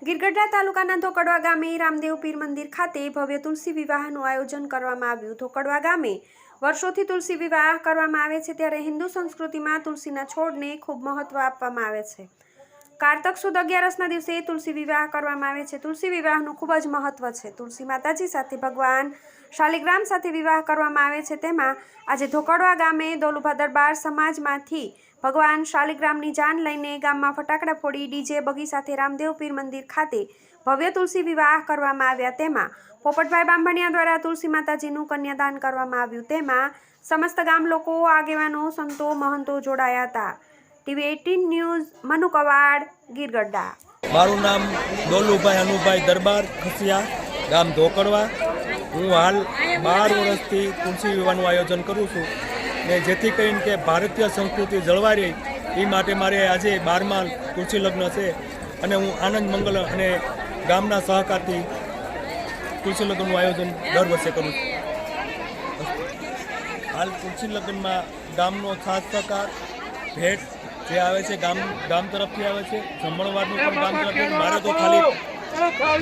ગીરગઢડા તાલુકાના ધોકડવા ગામે રામદેવ પીર મંદિર ખાતે ભવ્ય તુલસી વિવાહનું આયોજન કરવામાં આવ્યું. ધોકડવા ગામે વર્ષોથી તુલસી વિવાહ કરવામાં આવે છે, ત્યારે હિન્દુ સંસ્કૃતિમાં તુલસીના છોડને ખૂબ મહત્વ આપવામાં આવે છે. કારતક સુદ અગિયારસના દિવસે તુલસી વિવાહ કરવામાં આવે છે. તુલસી વિવાહનું ખૂબ જ મહત્વ છે. તુલસી માતાજી સાથે ભગવાન શાલિગ્રામ સાથે વિવાહ કરવામાં આવે છે. તેમાં આજે ધોકડવા ગામે દોલુભા દરબાર સમાજમાંથી ભગવાન શાલિગ્રામની જાન લઈને ગામમાં ફટાકડા ફોડી ડીજે બગી સાથે રામદેવ પીર મંદિર ખાતે ભવ્ય તુલસી વિવાહ કરવામાં આવ્યા. તેમાં પોપટભાઈ બાંભણિયા દ્વારા તુલસી માતાજીનું કન્યાદાન કરવામાં આવ્યું. તેમાં સમસ્ત ગામ લોકો, આગેવાનો, સંતો, મહંતો જોડાયા હતા. TV eighteen news, Manu Kavad Girgadhada મારું નામ દોલુભાઈ અનુભાઈ દરબાર ખસિયા, ગામ ધોકડવા. હું હાલ બાર વર્ષથી તુલસી વિવાહનું આયોજન કરું છું ને જેથી કરીને કે ભારતીય સંસ્કૃતિ જળવાઈ રહી, એ માટે મારે આજે બારમા તુલસી લગ્ન છે અને હું આનંદ મંગલ અને ગામના સહકારથી તુલસી લગ્નનું આયોજન દર વર્ષે કરું છું. હાલ તુલસી લગ્નમાં ગામનો ખાસ સહકાર, ભેટ જે આવે છે ગામ ગામ તરફથી આવે છે. જમણવારનું પણ ગામ તરફથી મારે તો ખાલી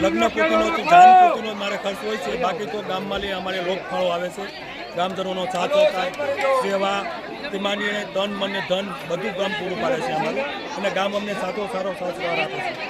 લગ્ન પૂર્તિનો તો જાન પૂર્તિનો મારે ખર્ચ હોય છે. બાકી તો ગામમાં લઈ અમારે લોકફળો આવે છે. ગામજનોનો સાથ થાય સેવા તે માનીને તન મને ધન બધું ગામ પૂરું પાડે છે અમારું. અને ગામ અમને સાચો સારો સાથ રાખે આપે છે.